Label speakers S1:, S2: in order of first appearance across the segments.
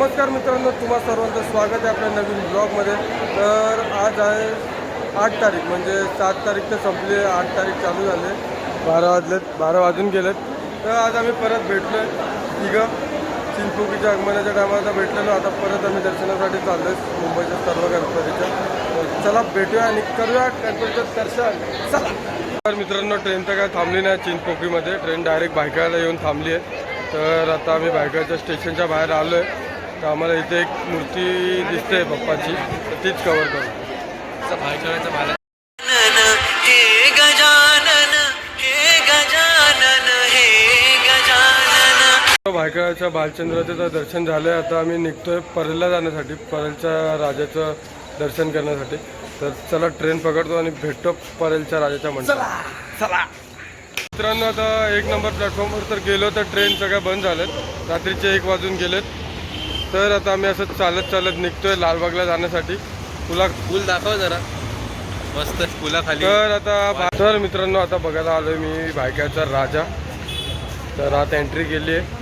S1: नमस्कार मित्रांनो तुम्हा सर्वांचं स्वागत आहे आपल्या नवीन ब्लॉगमध्ये. तर आज आहे आठ तारीख म्हणजे सात तारीख तर संपली आठ तारीख चालू झाले. बारा वाजलेत बारा वाजून गेलेत. तर आज आम्ही परत भेटलो आहे तिघं. चिंचुकीच्या आगमनाच्या टायमाला भेटलेलो. आता परत आम्ही दर्शनासाठी चाललो आहे मुंबईच्या सर्व गणपतीच्या. चला भेटूया आणि करूया गणपतीचं दर्शन. चला. तर मित्रांनो ट्रेन तर काय थांबली नाही चिंचपोकीमध्ये. ट्रेन डायरेक्ट बायकाला येऊन थांबली आहे. तर आता आम्ही बायकाच्या स्टेशनच्या बाहेर आलो आहे तर आम्हाला इथे एक मूर्ती दिसते बाप्पाची तीच कवर करू.
S2: मला
S1: भायखळ्याच्या बालचंद्राचं दर्शन झालं आहे आता आम्ही निघतोय परलला जाण्यासाठी परलच्या राजाचं दर्शन करण्यासाठी. तर चला ट्रेन पकडतो आणि भेटतो परलच्या राजाच्या मंडळात चला मित्रांनो आता एक नंबर प्लॅटफॉर्मवर तर गेलो तर ट्रेन सगळ्या बंद झाल्यात रात्रीचे एक वाजून गेलेत. तर आता आम्ही असं चालत चालत निघतोय लालबागला जाण्यासाठी. तुला
S2: फुल दाखव जरा. मस्त फुलाखाली.
S1: तर आता तर मित्रांनो आता बघायला आलोय मी भायक्याचा राजा. तर आता एंट्री केली आहे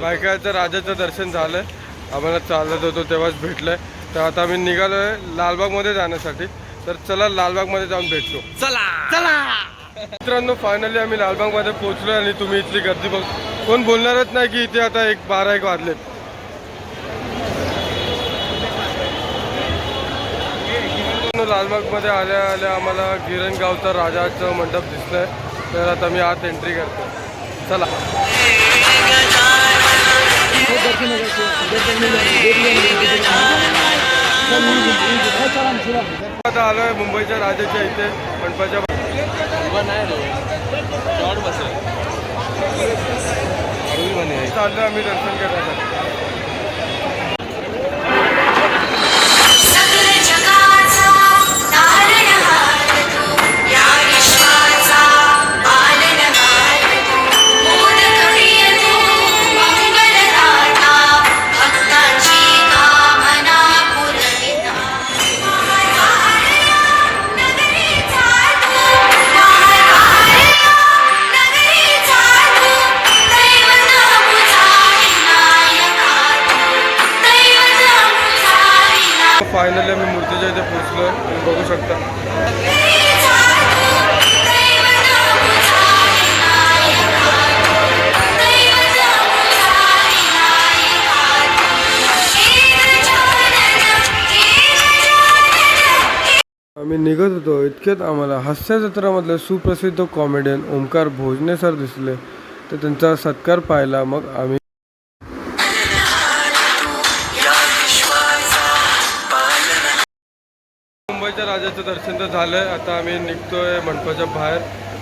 S1: भायक्याचं राजाचं दर्शन झालंय. आम्हाला चालत होतो तेव्हाच भेटलंय. तर आता आम्ही निघालोय लालबागमध्ये जाण्यासाठी. तर चला लालबागमध्ये जाऊन भेटतो.
S2: चला! चला!
S1: मित्रांनो फायनली आम्ही लालबागमध्ये पोहोचलो आणि तुम्ही इथली गर्दी बघ कोण बोलणारच नाही की इथे आता एक बारा एक वाजलेत. लालबागमध्ये आल्या आल्या आम्हाला गिरणगावचा राजाचं मंडप दिसलंय तर आता मी आत एंट्री करतो चला. आता आलोय मुंबईच्या राजाच्या इथे मंडपाच्या चाललोय आम्ही दर्शन करण्यासाठी फायनली आम्ही मूर्तीच्या इथे पोचलो तुम्ही बघू शकता. आम्ही निघत होतो. इतक्यात आम्हाला हास्य जत्रामधले सुप्रसिद्ध कॉमेडियन ओमकार भोजने सर दिसले. तर त्यांचा सत्कार पाहिला. मग आम्ही मुंबईच्या राजाचं दर्शन तर झालंय. आता आम्ही निघतोय मंडपाच्या बाहेर.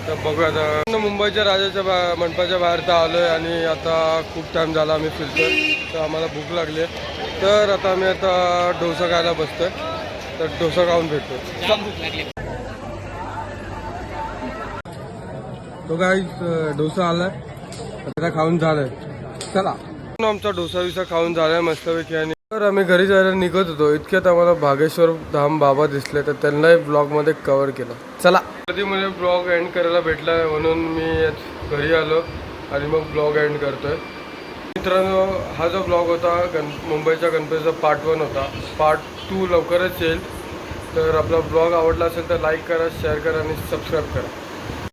S1: तर बघूया आता. मुंबईच्या राजाच्या बा मंडपाच्या बाहेर तर आलोय आणि आता खूप टाईम झाला आम्ही फिरतोय. तर आम्हाला भूक लागली आहे तर आता आम्ही आता डोसा खायला बसतोय. तर डोसा खाऊन भेटतो तो काय डोसा आलाय. आता खाऊन झालाय. चला. आमचा डोसा विसा खाऊन झालाय. मस्तपैकी आणि तर आम्ही घरी जायला निघत होतो. इतक्यात आम्हाला भागेश्वर धाम बाबा दिसले तर त्यांनाही ब्लॉगमध्ये कवर केलं. चला. कधी मला ब्लॉग एंड करायला भेटला म्हणून मी घरी आलो आणि मग ब्लॉग एंड करतोय. मित्रांनो हा जो ब्लॉग होता गण मुंबईच्या गणपतीचा पार्ट वन होता. पार्ट टू लवकरच येईल. तर आपला ब्लॉग आवडला असेल तर लाईक करा शेअर करा आणि सबस्क्राईब करा.